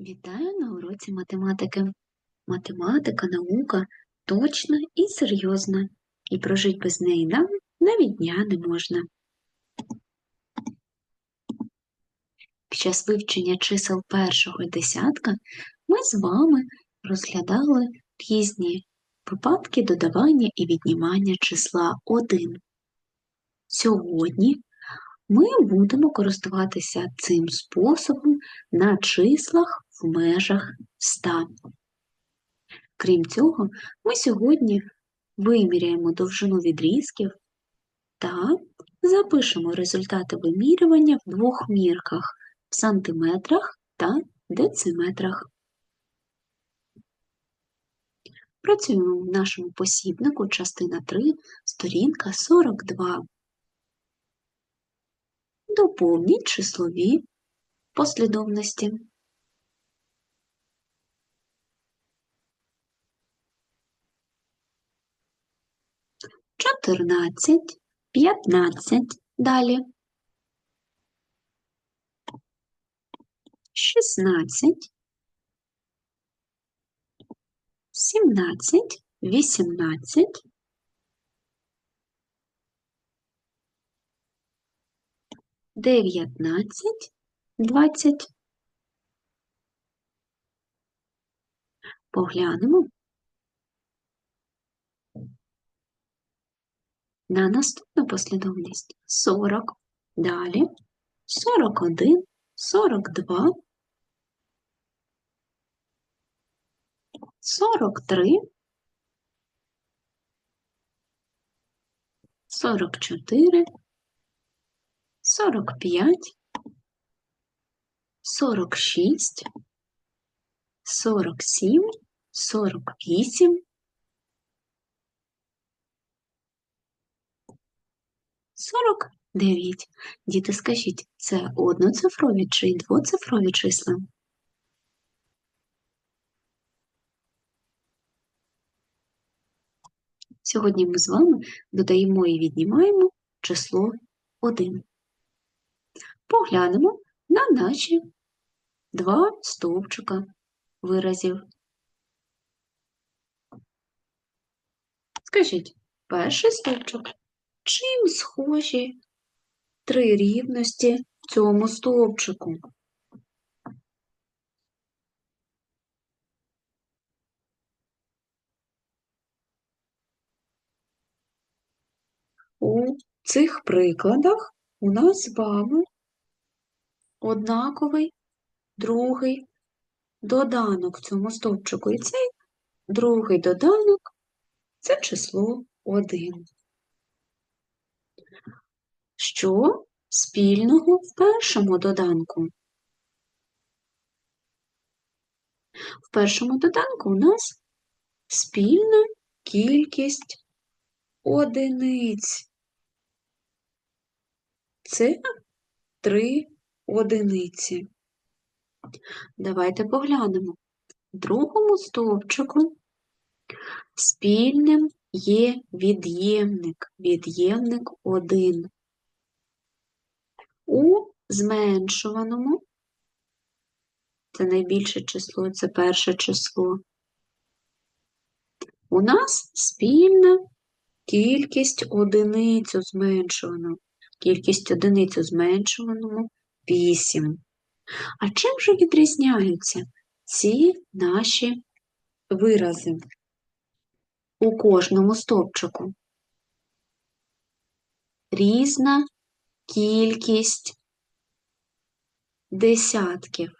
Вітаю на уроці математики. Математика, наука точна і серйозна, і прожить без неї нам навіть дня не можна. Під час вивчення чисел першого десятка ми з вами розглядали різні випадки додавання і віднімання числа 1. Сьогодні ми будемо користуватися цим способом на числах в межах 100. Крім цього, ми сьогодні виміряємо довжину відрізків та запишемо результати вимірювання в двох мірках в сантиметрах та дециметрах. Працюємо в нашому посібнику частина 3, сторінка 42. Доповніть числові послідовності. Чотирнадцять, п'ятнадцять. Далі. Шістнадцять, сімнадцять, вісімнадцять, дев'ятнадцять, двадцять. Поглянемо на наступну послідовність. 40, далі. 41, 42, 43, 44, 45, 46, 47, 48, 49. Діти, скажіть, це одноцифрові чи двоцифрові числа? Сьогодні ми з вами додаємо і віднімаємо число 1. Поглянемо на наші два стовпчика виразів. Скажіть, перший стовпчик. Чим схожі три рівності в цьому стовпчику? У цих прикладах у нас з вами однаковий другий доданок в цьому стовпчику. І цей другий доданок це число 1. Що спільного в першому доданку? В першому доданку у нас спільна кількість одиниць. Це три одиниці. Давайте поглянемо. В другому стовпчику спільним є від'ємник, від'ємник 1. У зменшуваному це найбільше число, це перше число. У нас спільна кількість одиниць у зменшуваному. Кількість одиниць у зменшуваному 8. А чим же відрізняються ці наші вирази у кожному стовпчику? Різна кількість десятків.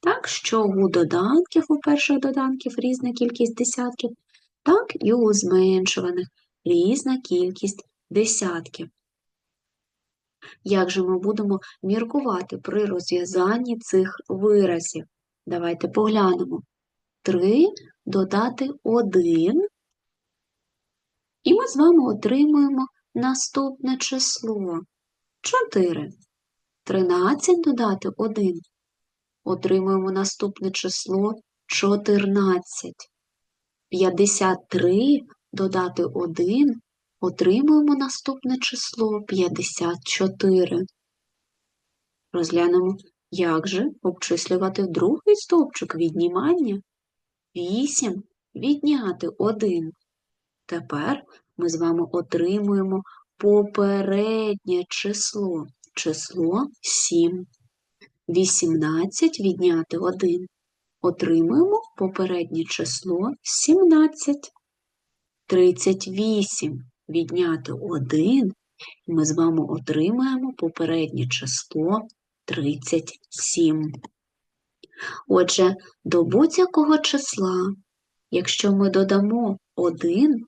Так, що у доданків, у перших доданків різна кількість десятків, так і у зменшуваних різна кількість десятків. Як же ми будемо міркувати при розв'язанні цих виразів? Давайте поглянемо. 3 додати 1, і ми з вами отримуємо наступне число 4. 13 додати 1. Отримуємо наступне число 14. 53 додати 1. Отримуємо наступне число 54. Розглянемо Як же обчислювати другий стовпчик віднімання? 8 відняти 1. Тепер ми з вами отримуємо попереднє число. Число 7. 18 відняти 1. Отримуємо попереднє число 17. 38 відняти 1. І ми з вами отримаємо попереднє число 37. Отже, до будь-якого числа, якщо ми додамо 1,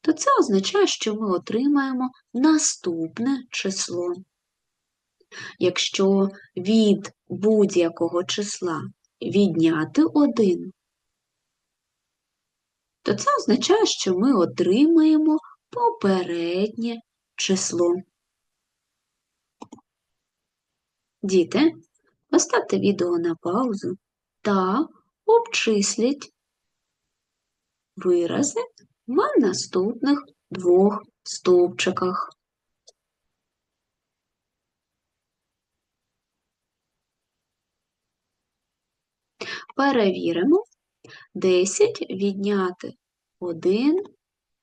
то це означає, що ми отримаємо наступне число. Якщо від будь-якого числа відняти 1, то це означає, що ми отримаємо попереднє число. Діти, поставте відео на паузу та обчисліть вирази в наступних двох стовпчиках. Перевіримо 10 відняти 1,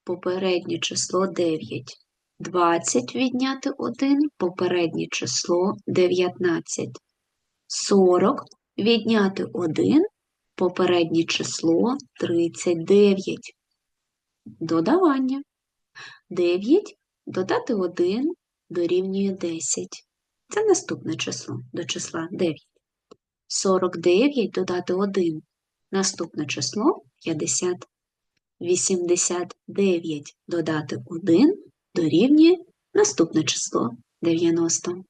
попереднє число 9. 20 відняти 1, попереднє число 19. 40 відняти 1, попереднє число 39. Додавання. 9 додати 1 дорівнює 10. Це наступне число до числа 9. 49 додати 1. Наступне число 50. 89 додати 1 дорівнює наступне число 90.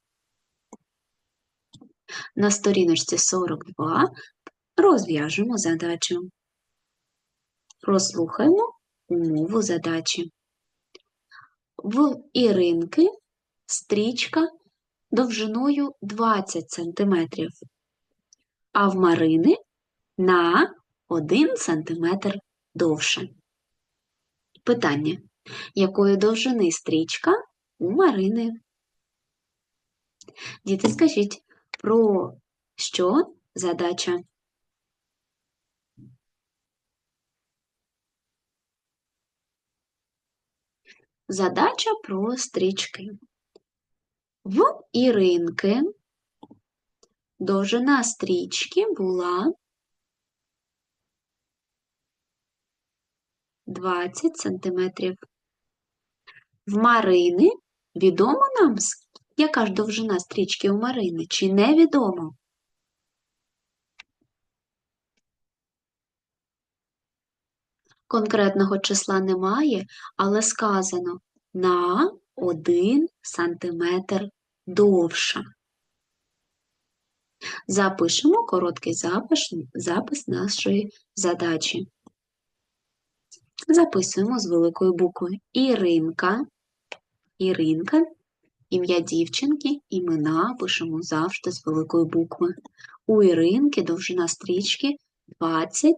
На сторіночці 42 розв'яжемо задачу. Прослухаємо умову задачі. В Іринки стрічка довжиною 20 см, а в Марини на 1 см довше. Питання. Якої довжини стрічка у Марини? Діти, скажіть, про що задача? Задача про стрічки. В Іринки довжина стрічки була 20 сантиметрів. В Марини відомо нам, яка ж довжина стрічки у Марини, чи невідомо? Конкретного числа немає, але сказано на 1 сантиметр довша. Запишемо короткий запис, запис нашої задачі. Записуємо з великою буквою Іринка. Іринка, ім'я дівчинки, імена пишемо завжди з великої букви. У Іринки довжина стрічки 20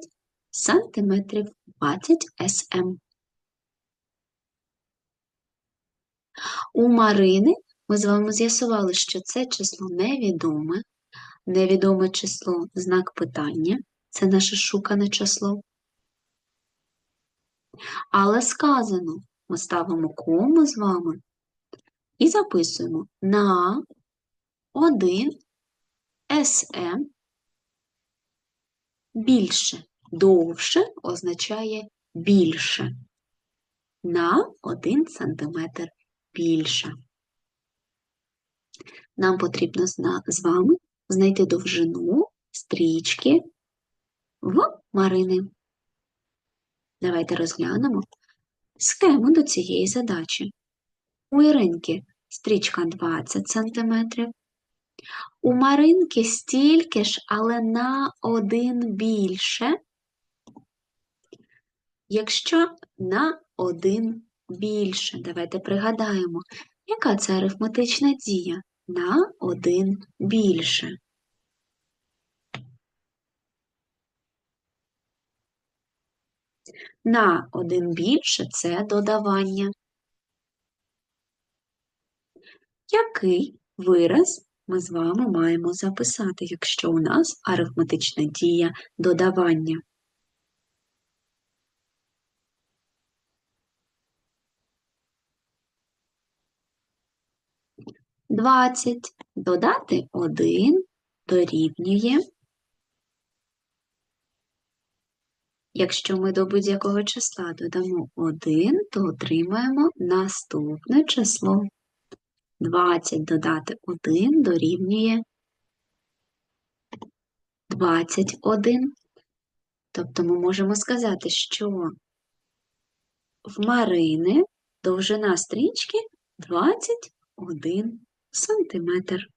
сантиметрів 20 см. У Марини ми з вами з'ясували, що це число невідоме. Невідоме число знак питання. Це наше шукане число. Але сказано, ми ставимо кому з вами і записуємо на 1 СМ більше. Довше означає більше. На 1 см більше. Нам потрібно з вами знайти довжину стрічки в Марини. Давайте розглянемо схему до цієї задачі. У Іринки стрічка 20 см. У Маринки стільки ж, але на один більше. Якщо на один більше, давайте пригадаємо, яка це арифметична дія на один більше. На один більше це додавання. Який вираз ми з вами маємо записати, якщо у нас арифметична дія додавання. Двадцять додати один дорівнює. Якщо ми до будь-якого числа додамо 1, то отримаємо наступне число. 20 додати 1 дорівнює 21. Тобто ми можемо сказати, що в Марини довжина стрічки 21 сантиметр.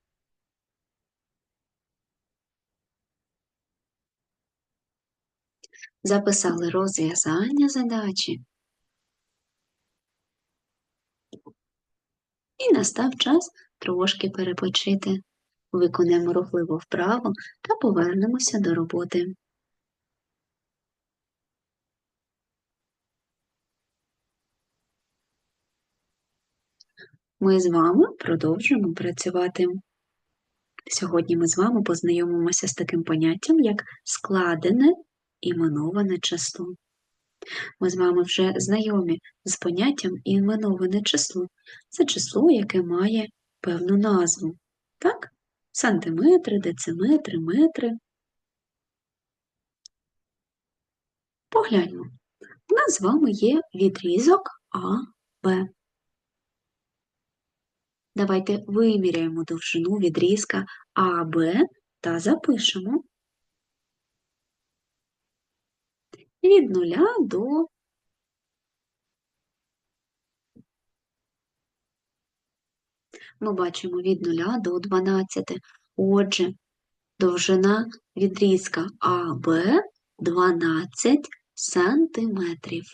Записали розв'язання задачі. І настав час трошки перепочити. Виконаємо рухливу вправу та повернемося до роботи. Ми з вами продовжуємо працювати. Сьогодні ми з вами познайомимося з таким поняттям, як складене іменоване число. Ми з вами вже знайомі з поняттям іменоване число. Це число, яке має певну назву. Так? Сантиметри, дециметри, метри. Погляньмо. У нас з вами є відрізок А. Давайте виміряємо довжину відрізка АБ та запишемо від нуля до ми бачимо від 0 до 12. Отже, довжина відрізка АБ 12 сантиметрів.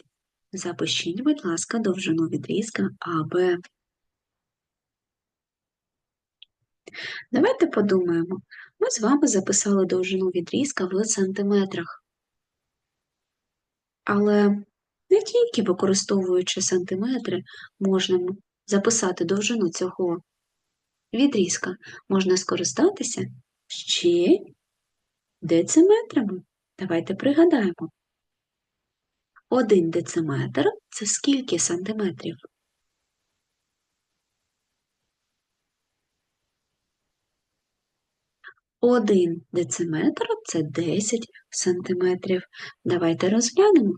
Запишіть, будь ласка, довжину відрізка АБ. Давайте подумаємо. Ми з вами записали довжину відрізка в сантиметрах. Але не тільки використовуючи сантиметри, можна записати довжину цього відрізка, можна скористатися ще дециметрами. Давайте пригадаємо. Один дециметр це скільки сантиметрів? Один дециметр це 10 сантиметрів. Давайте розглянемо,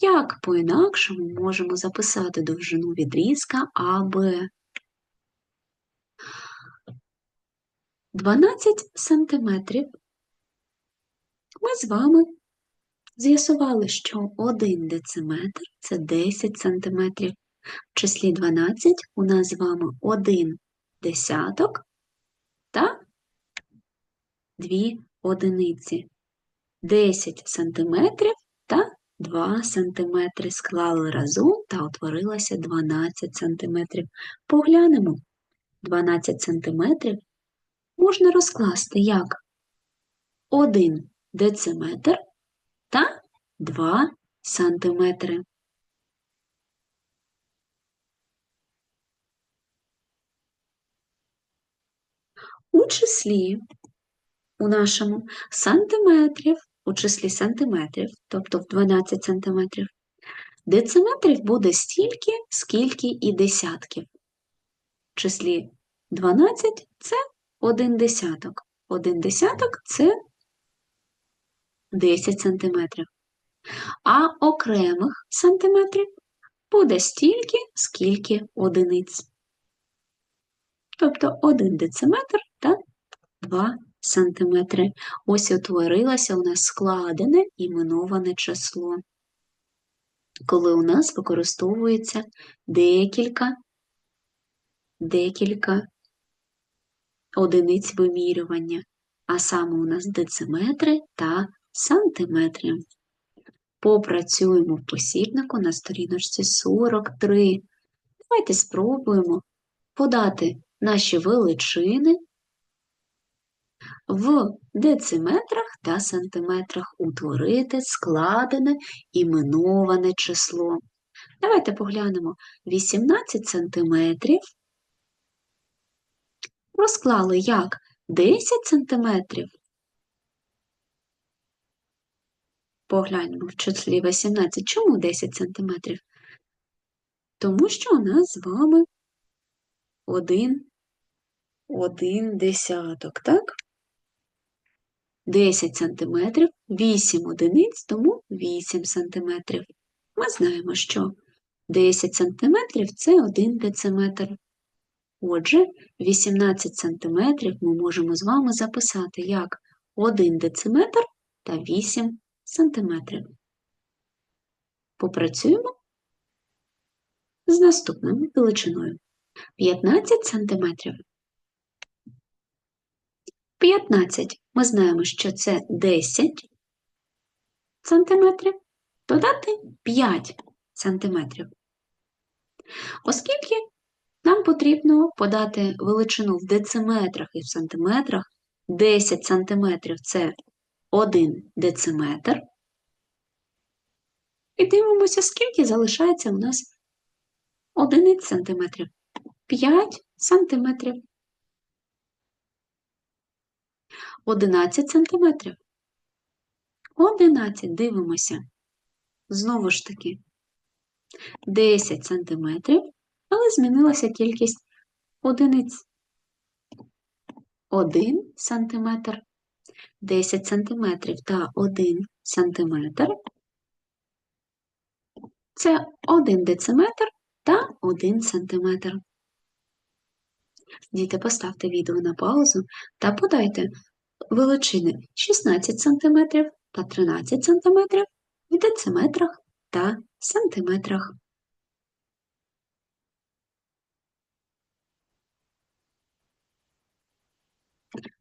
як по-інакшому можемо записати довжину відрізка АБ. 12 сантиметрів. Ми з вами з'ясували, що 1 дециметр це 10 сантиметрів. В числі 12 у нас з вами 1 десяток та 2 одиниці. 10 сантиметрів та 2 сантиметри склали разом та утворилося 12 сантиметрів. Поглянемо. 12 сантиметрів можна розкласти як 1 дециметр та 2 сантиметри. У числі у нашому сантиметрів, у числі сантиметрів, тобто в 12 сантиметрів, дециметрів буде стільки, скільки і десятків. В числі 12 це один десяток. Один десяток це 10 сантиметрів. А окремих сантиметрів буде стільки, скільки одиниць. Тобто 1 дециметр та 2 сантиметри. Ось утворилося у нас складене іменоване число, коли у нас використовується декілька, декілька одиниць вимірювання, а саме у нас дециметри та сантиметри. Попрацюємо в посібнику на сторіночці 43. Давайте спробуємо подати наші величини в дециметрах та сантиметрах утворити складене іменоване число. Давайте поглянемо 18 сантиметрів розклали як 10 сантиметрів. Погляньмо в числі 18. Чому 10 сантиметрів? Тому що у нас з вами один, один десяток, так? 10 сантиметрів, 8 одиниць, тому 8 сантиметрів. Ми знаємо, що 10 сантиметрів – це 1 дециметр. Отже, 18 сантиметрів ми можемо з вами записати як 1 дециметр та 8 сантиметрів. Попрацюємо з наступною величиною. 15 сантиметрів. 15. Ми знаємо, що це 10 сантиметрів. Додати 5 сантиметрів. Оскільки нам потрібно подати величину в дециметрах і в сантиметрах, 10 сантиметрів – це 1 дециметр. І дивимося, скільки залишається у нас одиниць сантиметрів. 5 сантиметрів. 11 сантиметрів. 11, дивимося. Знову ж таки, 10 сантиметрів, але змінилася кількість одиниць. 1 сантиметр, 10 сантиметрів та 1 сантиметр. Це 1 дециметр та 1 сантиметр. Діти, поставте відео на паузу та подайте величини 16 см та 13 см в дециметрах та сантиметрах.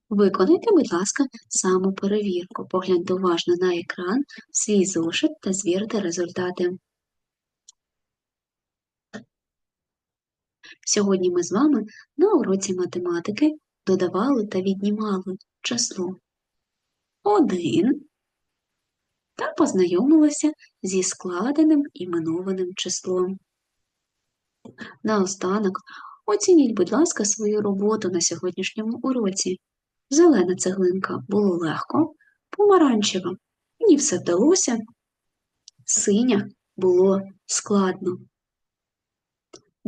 Виконайте, будь ласка, самоперевірку. Погляньте уважно на екран, свій зошит та звірте результати. Сьогодні ми з вами на уроці математики додавали та віднімали число 1 та познайомилися зі складеним іменованим числом. Наостанок оцініть, будь ласка, свою роботу на сьогоднішньому уроці. Зелена цеглинка було легко, помаранчева мені все вдалося, синя було складно.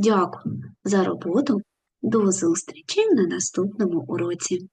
Дякую за роботу. До зустрічі на наступному уроці.